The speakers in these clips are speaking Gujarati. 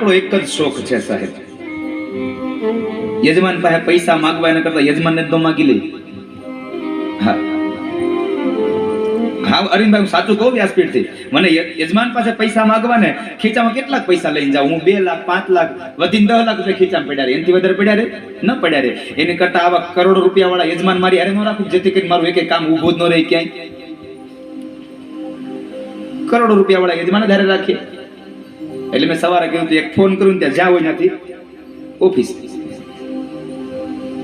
આપણો એક જ શોખ છે સાહેબ. યજમાન પાસે પૈસા માંગવા એના કરતા યજમાનને ન માગી લે. હા. અરવિંદભાઈ, હું સાચું કહું વ્યાસપીઠથી મને યજમાન પાસે પૈસા માંગવા ને ખીચામાં કેટલાક પૈસા લઈને જાઉં. હું બે લાખ, પાંચ લાખ, વધીને દસ લાખ રૂપિયા ખીચામાં પડ્યા રે. એનાથી વધારે પડ્યા રે? ન પડ્યા રે. એની કરતા આવા કરોડો રૂપિયા વાળા યજમાન મારી હારે ન રાખું, જેથી કરીને મારું એક કામ ઊભું જ ન રહે ક્યાંય. કરોડો રૂપિયા વાળા યજમાન ધારે રાખીએ એટલે મેં સવારે કહ્યું હતું, એક ફોન કરું ત્યાં જ્યાં હોય ત્યાંથી ઓફિસ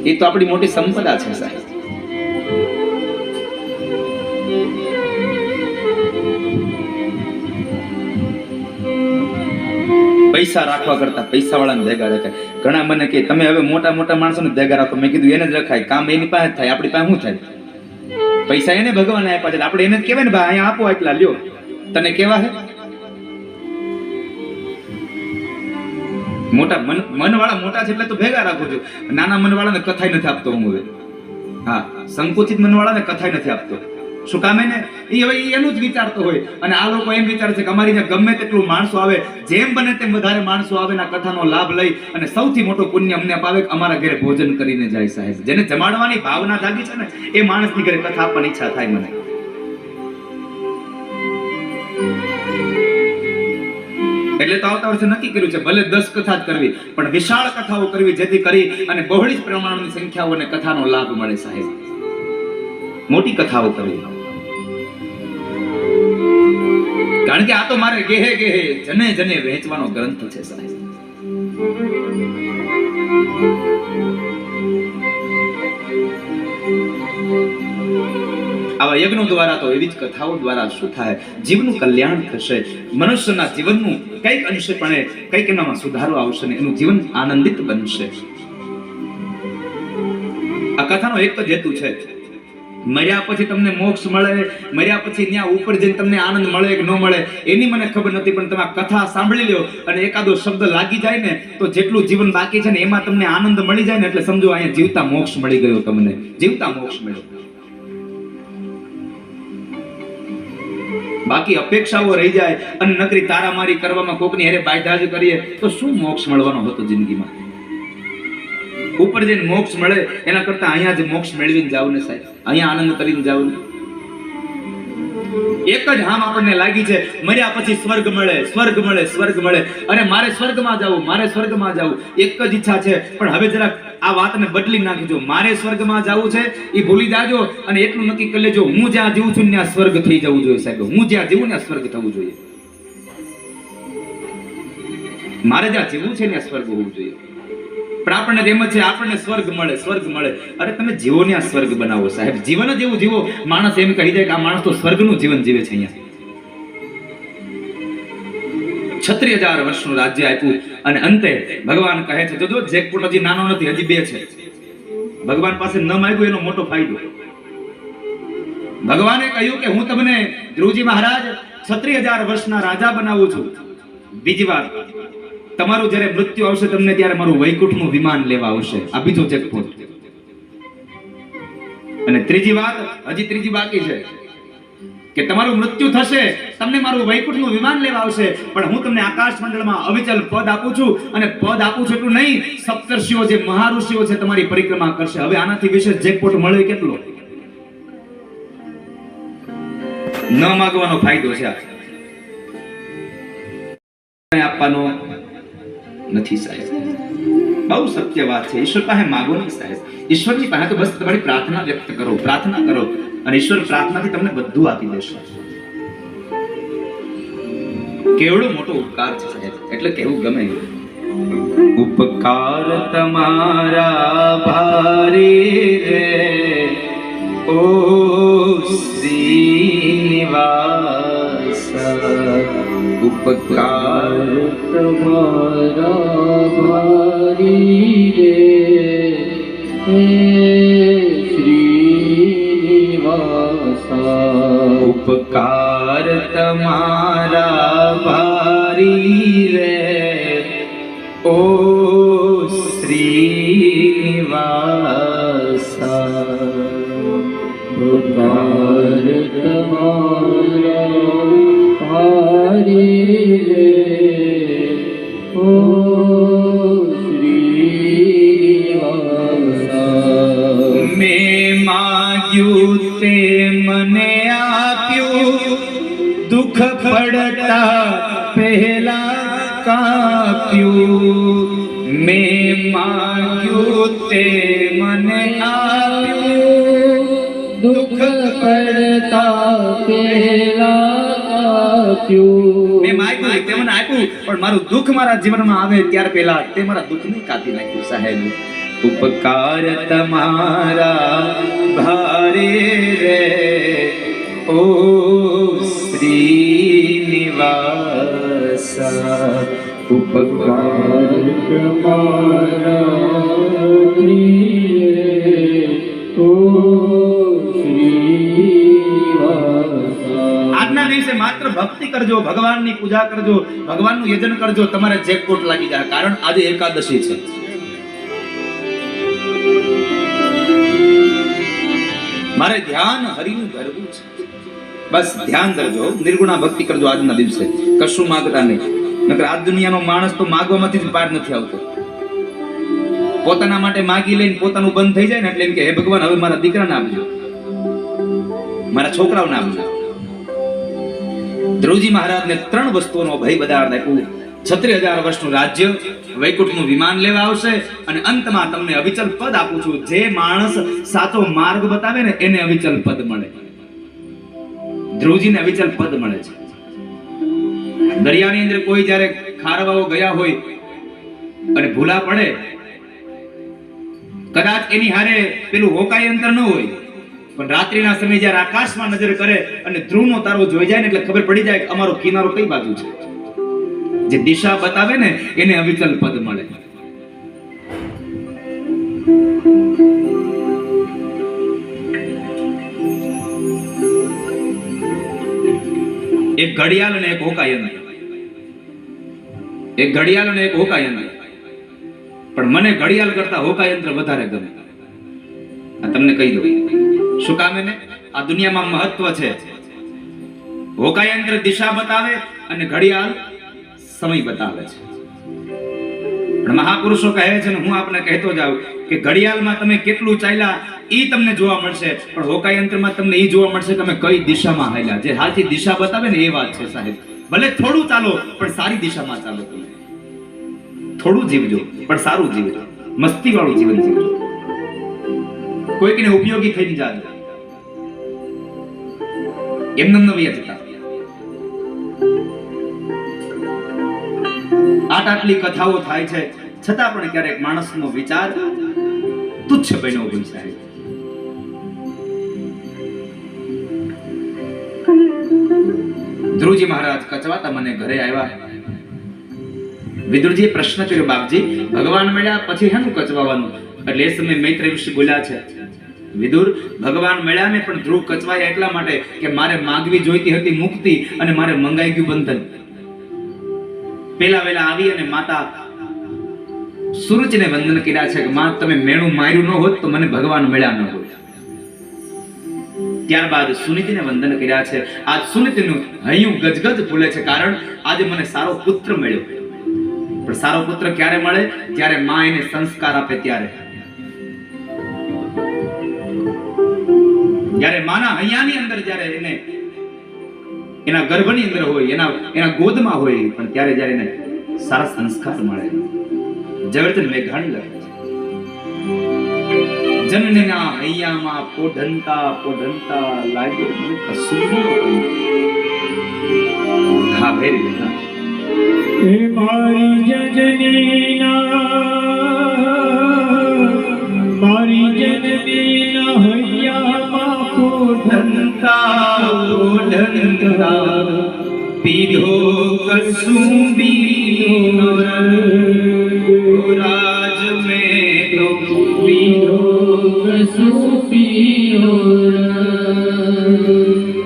એ તો આપણી મોટી સંપદા છે સાહેબ. પૈસા રાખવા કરતા પૈસા વાળાને ભેગા રખાય ઘણા મને કે તમે હવે મોટા મોટા માણસોને ભેગા રાખો. મેં કીધું એને જ રખાય. કામ એની પાસે થાય. આપણી પાસે શું થાય? પૈસા એને ભગવાન આપ્યા છે. આપણે એને જ કહેવાય ને ભાઈ અહીંયા આપો એટલા લ્યો. તને કેવા હે મોટા મન, મનવાળા મોટા છે એટલે તો ભેગા રાખું છું. નાના મનવાળાને કથાય નથી આપતો હું હવે. હા, સંકુચિત મનવાળાને કથાય નથી આપતો. શું કામે ને એ હવે એનું જ વિચારતો હોય. અને આ લોકો એમ વિચારે છે કે અમારી ત્યાં ગમે તેટલું માણસો આવે, જેમ બને તેમ વધારે માણસો આવે ના કથાનો લાભ લઈ અને સૌથી મોટો પુણ્ય અમને અપાવે અમારા ઘરે ભોજન કરીને જાય સાહેબ. જેને જમાડવાની ભાવના જાગી છે ને, એ માણસની ઘરે કથા આપવાની ઈચ્છા થાય મને. એટલે તો આવતા વર્ષે નક્કી કર્યું છે, ભલે દસ કથા જ કરવી, પણ વિશાળ કથાઓ કરવી જેથી કરી અને બહોળી પ્રમાણની સંખ્યાઓને કથાનો લાભ મળે સાહેબ. મોટી કથાઓ કરવી. કારણ કે આ તો મારે ગેહે ગેહે જને જને વહેંચવાનો ગ્રંથ છે સાહેબ. આવા યજ્ઞો દ્વારા તો એવી જ કથાઓ દ્વારા શું થાય? જીવનું કલ્યાણ થશે. મનુષ્યના જીવનનું કંઈક અંશેપણે કંઈક એનામાં સુધારો આવશે ને એનું જીવન આનંદિત બનશે. આ કથાનો એક જ હેતુ છે. મર્યા પછી તમને મોક્ષ મળે, મર્યા પછી ત્યાં ઉપર જઈને તમને આનંદ મળે કે ન મળે, એની મને ખબર નથી, પણ તમે કથા સાંભળી લ્યો અને એકાદો શબ્દ લાગી જાય ને તો જેટલું જીવન બાકી છે ને એમાં તમને આનંદ મળી જાય ને એટલે સમજો અહીંયા જીવતા મોક્ષ મળી ગયો તમને. જીવતા મોક્ષ મળ્યો. બાકી અપેક્ષાઓ રહી જાય અને નકરી તારામારી કરવામાં કોકની હારે બાયદાજ કરીએ, તો શું મોક્ષ મળવાનો હતો જિંદગીમાં? ઉપર જઈને મોક્ષ મળે, એના કરતા અહીંયા જ મોક્ષ મેળવીને જાવ ને સાહેબ. અહીંયા આનંદ કરીને જાવ ને. એક જ હામ આપણને લાગી છે, મર્યા પછી સ્વર્ગ મળે સ્વર્ગ મળે સ્વર્ગ મળે. અરે મારે સ્વર્ગમાં જવું, મારે સ્વર્ગમાં જવું. એક જ ઈચ્છા છે, પણ હવે જરાક આ વાતને બદલી નાખજો મારે સ્વર્ગમાં જવું છે, એ ભૂલી જાજો અને એટલું નક્કી કરી લેજો, હું જ્યાં જીવું છું, ત્યાં સ્વર્ગ થઈ જવું જોઈએ સાહેબ. હું જ્યાં જીવું, ત્યાં સ્વર્ગ થવું જોઈએ. મારે જ્યાં જીવવું છે, ત્યાં સ્વર્ગ હોવું જોઈએ. પણ આપણને એમ છે, આપણને સ્વર્ગ મળે સ્વર્ગ મળે. અરે તમે જીવો ને આ સ્વર્ગ બનાવો સાહેબ. જીવન જ એવું જીવો. માણસ એમ કહી દે કે આ માણસ તો સ્વર્ગનું જીવન જીવે છે અહીંયા. છત્રીસ હજાર વર્ષનું રાજ્ય આપ્યું અને અંતે ભગવાન કહે છે જો જેકપોટ હજી નાનો નથી, હજી બે છે. ભગવાન પાસે ન માગ્યું, એનો મોટો ફાયદો. ભગવાને કહ્યું કે હું તમને ધ્રુવજી મહારાજ છત્રી હજાર વર્ષના રાજા બનાવું છું. બીજી વાત, તમારું જ્યારે મૃત્યુ આવશે, તમને ત્યારે મારું વૈકુંઠનું વિમાન લેવા આવશે. આ બીજો ચેકપોસ્ટ અને ત્રીજી વાત, હજી ત્રીજી બાકી છે. કે તમારું મૃત્યુ થશે, તમને મારું વૈકુંઠનું વિમાન લેવા આવશે, પણ હું તમને આકાશ મંડળમાં અવિચલ પદ આપું છું અને પદ આપું છું એટલું નહીં, સપ્તર્ષિઓ જે મહાઋષિઓ છે તમારી પરિક્રમા કરશે. હવે આનાથી વિશેષ જેકપોટ મળે કેટલો? ન માગવાનો ફાયદો છે આપવાનો નથી સાહેબ. બહુ સત્ય વાત છે. ઈશ્વર પાસે માગો નહીં સાહેબ. ઈશ્વરની પાસે તો બસ તમારી પ્રાર્થના વ્યક્ત કરો, પ્રાર્થના કરો. અને ઈશ્વર પ્રાર્થનાથી તમને બધું આપી દેશે. કેવડો મોટો ઉપકાર છે એટલે કેવું ગમે. ઉપકાર તમારા ભારી રે. ઓ શ્રીનિવાસ. ઉપકાર તમારા ભારી રે. તમારા ભારી રે. ઓ શ્રીનિવાસા. ભાર તમારા ભારી રે ઓ શ્રીનિવાસા મેં માગ્યું તે મને આપ્યું. દુઃખ પડતા પહેલા કાપ્યું મેં માગ્યું તે મને આપ્યું દુઃખ પડતા પેલા આપ્યું મેં માગ્યું તે મને આપ્યું પણ મારું દુઃખ મારા જીવનમાં આવે ત્યાર પહેલા તે મારા દુઃખને કાપી નાખ્યું સાહેબ ઉપકાર તમારા ભારે રે ઓ શ્રીનિવાસ. ઉપકાર આજના દિવસે માત્ર ભક્તિ કરજો, ભગવાનની પૂજા કરજો, ભગવાનનું યજન કરજો, તમારે જેકપોટ લાગી જાય કારણ આજે એકાદશી છે. મારે ધ્યાન હરિનું ધરવું છે. બસ ધ્યાન ધરજો નિર્ગુણા ભક્તિ કરજો આજના દિવસે. કશું માગતા નહીં. નકર આ દુનિયાનો માણસ તો માગવામાંથી જ પાર નથી આવતો. પોતાના માટે માગી લઈને પોતાનું બંધ થઈ જાય ને એટલે એમ કે, હે ભગવાન, હવે મારા દીકરાને આપજો. મારા છોકરાઓને આપજો. ધ્રુવજી મહારાજને ત્રણ વસ્તુઓનો ભય બધા આપ્યું છત્રીસ હજાર વર્ષનું રાજ્ય, વૈકુંઠનું વિમાન લેવા આવશે અને અંતમાં તમને અવિચલ પદ આપું છું. જે માણસ સાચો માર્ગ બતાવે ને એને અવિચલ પદ મળે. ધ્રુવજીને અવિચલ પદ મળે છે. દરિયાની અંદર કોઈ જ્યારે ખારવાઓ ગયા હોય અને ભૂલા પડે, કદાચ એની હારે પેલું હોકાઈ અંતર ન હોય, પણ રાત્રિના સમયે જ્યારે આકાશમાં નજર કરે અને ધ્રુવનો તારો જોઈ જાય ને એટલે ખબર પડી જાય કે અમારો કિનારો કઈ બાજુ છે. જે દિશા બતાવે ને એને અવિચલ પદ મળે. એક ઘડિયાળ અને એક હોકાયંત્ર એક ઘડિયાળ અને એક હોકાયંત્ર પણ મને ઘડિયાળ કરતા હોકાયંત્ર વધારે ગમે. આ તમને કહી દઉં. શું કામ એને? આ દુનિયામાં મહત્વ છે. હોકાયંત્ર દિશા બતાવે અને ઘડિયાળ સમય બતાવે છે. પણ મહાપુરુષો કહે છે ને, હું આપને કહેતો જાઉં કે ઘડિયાળમાં તમે કેટલું ચાલ્યા એ તમને જોવા મળશે. પણ હોકાયંત્રમાં તમને એ જોવા મળશે તમે કઈ દિશામાં હાલ્યા. જે હાલથી દિશા બતાવે ને એ વાત છે સાહેબ. ભલે થોડું ચાલો, પણ સારી દિશામાં ચાલો તમે. થોડું જીવજો, પણ સારું જીવજો. મસ્તી વાળું જીવન જીવજો. કોઈકને ઉપયોગી થઈને જાજો. એમને નવી જતા આટ આટલી કથાઓ થાય છે. છતાં પણ ક્યારેક માણસનો વિચાર તુચ્છ બન્યો હોય સાહેબ ધ્રુવજી મહારાજ કચવાતા મને ઘરે આવ્યા. વિદુરજી પ્રશ્ન કર્યો, બાપજી, ભગવાન મળ્યા પછી હેનું કચવાવાનું? એટલે એ સમયે મૈત્ર વિશે બોલ્યા છે, વિદુર, ભગવાન મળ્યા ને પણ ધ્રુવ કચવાયા એટલા માટે કે મારે માંગવી જોઈતી હતી મુક્તિ અને મારે મંગાઈ ગયું બંધન. પેલા વેલા આવી અને માતા સૂરજને વંદન કર્યા છે કે માં, તમે મેણું માર્યું ન હોત તો મને ભગવાન મળ્યા ન હોત. ત્યારબાદ સુનિતિને વંદન કર્યા છે. આજ સુનિતિનું હૈયું ગજગજ ફૂલે છે કારણ આજે મને સારો પુત્ર મળ્યો. પણ સારો પુત્ર ક્યારે મળે? જ્યારે માં એને સંસ્કાર આપે ત્યારે. જ્યારે માના હૈયાની અંદર, જ્યારે એને એના ગર્ભની અંદર હોય, એના એના ગોદમાં હોય, પણ ત્યારે જ્યારે એને સારા સંસ્કાર મળે. ઝવેરચંદ મેઘાણી લખે છે. જનનના હૈયામાં પોઢંતા પોઢંતા લાગ્યો મને કસુરો હા ભેરી ગુડ એ મારી જજનીના મારી જનનીના હૈયામાં પોઢંતા પોઢંતા. પીધો કસુંબીનો રંગ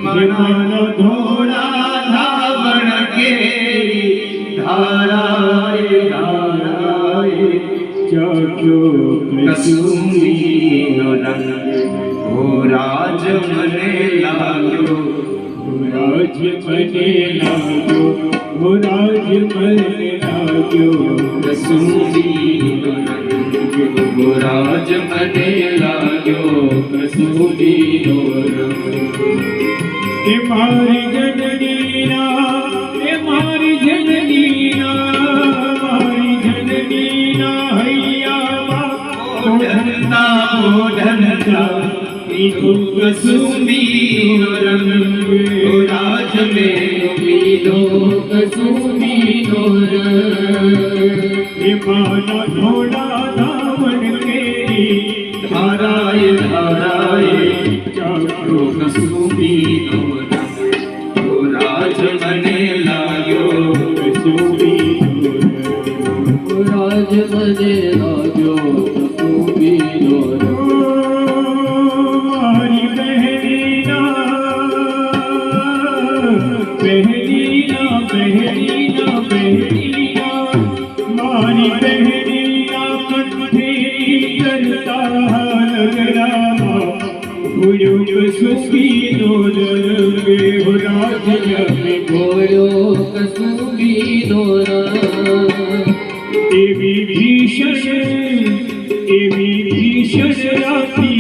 મનનો ધોળા ધાવણ કેરી ધારાય ધારાય કસુંબીનો રંગ હો રાજ મને લાગ્યો રાજ મને લાગ્યો હો રાજ મને લાગ્યો કસૂરીનો રંગ રાજ મને લાગ્યો કસૂરીનો નો એ મારી જનનીના, એ મારી જનનીના મારી જનનીના હૈયામાં. ઓઢણતા ઓઢણતા મીઠો કસુંબીનો રંગ ઓ રાજ મેરો પીલો કસૂરીનો રંગ એ માના થોડા દામન કેરી ધારાય ધારાય ચાલો રંગ ઓ રાજ મને લાગ્યો રંગ. રાજ મને લાગ્યો કસૂરીનો રંગ મારી બહેરીના બહેરીના બહેરીના બહેરીના Shri